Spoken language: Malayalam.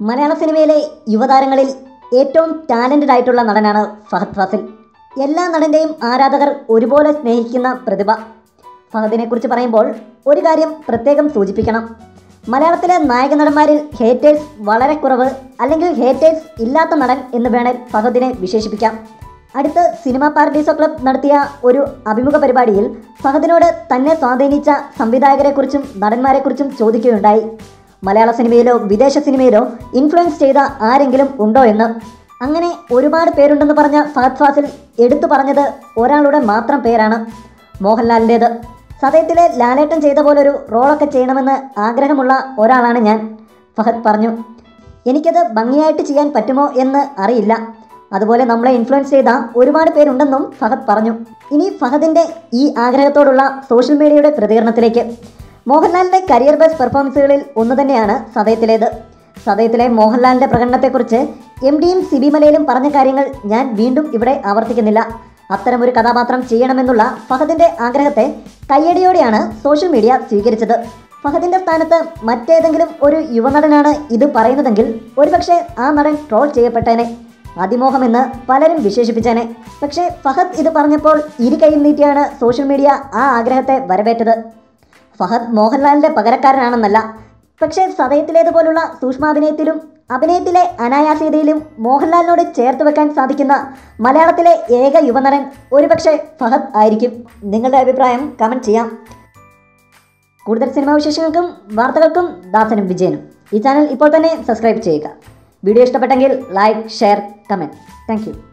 മലയാള സിനിമയിലെ യുവതാരങ്ങളിൽ ഏറ്റവും ടാലന്റഡ് ആയിട്ടുള്ള നടനാണ് ഫഹദ് ഫാസിൽ. എല്ലാ നടന്റെയും ആരാധകർ ഒരുപോലെ സ്നേഹിക്കുന്ന പ്രതിഭ. ഫഹദിനെക്കുറിച്ച് പറയുമ്പോൾ ഒരു കാര്യം പ്രത്യേകം സൂചിപ്പിക്കണം. മലയാളത്തിലെ നായക നടന്മാരിൽ ഹേറ്റേഴ്സ് വളരെ കുറവ് അല്ലെങ്കിൽ ഹേറ്റേഴ്സ് ഇല്ലാത്ത നടൻ എന്ന് വേണേൽ ഫഹദിനെ വിശേഷിപ്പിക്കാം. അടുത്ത് സിനിമാ പാരഡീസോ ക്ലബ് നടത്തിയ ഒരു അഭിമുഖ പരിപാടിയിൽ ഫഹദിനോട് തന്നെ സ്വാധീനിച്ച സംവിധായകരെക്കുറിച്ചും നടന്മാരെക്കുറിച്ചും ചോദിക്കുകയുണ്ടായി. മലയാള സിനിമയിലോ വിദേശ സിനിമയിലോ ഇൻഫ്ലുവൻസ് ചെയ്ത ആരെങ്കിലും ഉണ്ടോ എന്ന്? അങ്ങനെ ഒരുപാട് പേരുണ്ടെന്ന് പറഞ്ഞ ഫഹദ് ഫാസിൽ എടുത്തു പറഞ്ഞത് ഒരാളുടെ മാത്രം പേരാണ് മോഹൻലാലിന്റേത്. സതയത്തിലെ ലാലേട്ടൻ ചെയ്ത പോലൊരു റോളൊക്കെ ചെയ്യണമെന്ന് ആഗ്രഹമുള്ള ഒരാളാണ് ഞാൻ ഫഹദ് പറഞ്ഞു. എനിക്കത് ഭംഗിയായിട്ട് ചെയ്യാൻ പറ്റുമോ എന്ന് അറിയില്ല. അതുപോലെ നമ്മളെ ഇൻഫ്ലുവൻസ് ചെയ്ത ഒരുപാട് പേരുണ്ടെന്നും ഫഹദ് പറഞ്ഞു. ഇനി ഫഹദിന്റെ ഈ ആഗ്രഹത്തോടുള്ള സോഷ്യൽ മീഡിയയുടെ പ്രതികരണത്തിലേക്ക്. മോഹൻലാലിന്റെ കരിയർ ബെസ്റ്റ് പെർഫോമൻസുകളിൽ ഒന്ന് തന്നെയാണ് സതയത്തിലേത് സതയത്തിലെ മോഹൻലാലിന്റെ പ്രകടനത്തെക്കുറിച്ച് എം ഡിയും സിബി മലയിലും പറഞ്ഞ കാര്യങ്ങൾ ഞാൻ വീണ്ടും ഇവിടെ ആവർത്തിക്കുന്നില്ല. അത്തരമൊരു കഥാപാത്രം ചെയ്യണമെന്നുള്ള ഫഹദിന്റെ ആഗ്രഹത്തെ കയ്യടിയോടെയാണ് സോഷ്യൽ മീഡിയ സ്വീകരിച്ചത്. ഫഹദിന്റെ സ്ഥാനത്ത് മറ്റേതെങ്കിലും ഒരു യുവനടനാണ് ഇത് പറയുന്നതെങ്കിൽ ഒരുപക്ഷെ ആ നടൻ ട്രോൾ ചെയ്യപ്പെട്ടേനെ. അതിമോഹമെന്ന് പലരും വിശേഷിപ്പിച്ചേനെ. പക്ഷേ ഫഹദ് ഇത് പറഞ്ഞപ്പോൾ ഇരു കൈയും നീട്ടിയാണ് സോഷ്യൽ മീഡിയ ആ ആഗ്രഹത്തെ വരവേറ്റത്. ഫഹദ് മോഹൻലാലിന്റെ പകരക്കാരനാണെന്നല്ല. പക്ഷേ സതയത്തിലേതുപോലുള്ള സൂക്ഷ്മാഭിനയത്തിലും അഭിനയത്തിലെ അനായാസീതയിലും മോഹൻലാലിനോട് ചേർത്ത് വെക്കാൻ സാധിക്കുന്ന മലയാളത്തിലെ ഏക യുവനടൻ ഒരുപക്ഷെ ഫഹദ് ആയിരിക്കും. നിങ്ങളുടെ അഭിപ്രായം കമന്റ് ചെയ്യാം. കൂടുതൽ സിനിമാ വിശേഷങ്ങൾക്കും വാർത്തകൾക്കും ദാസനും വിജയനും. ഈ ചാനൽ ഇപ്പോൾ തന്നെ സബ്സ്ക്രൈബ് ചെയ്യുക. വീഡിയോ ഇഷ്ടപ്പെട്ടെങ്കിൽ ലൈക്ക് ഷെയർ കമന്റ് താങ്ക്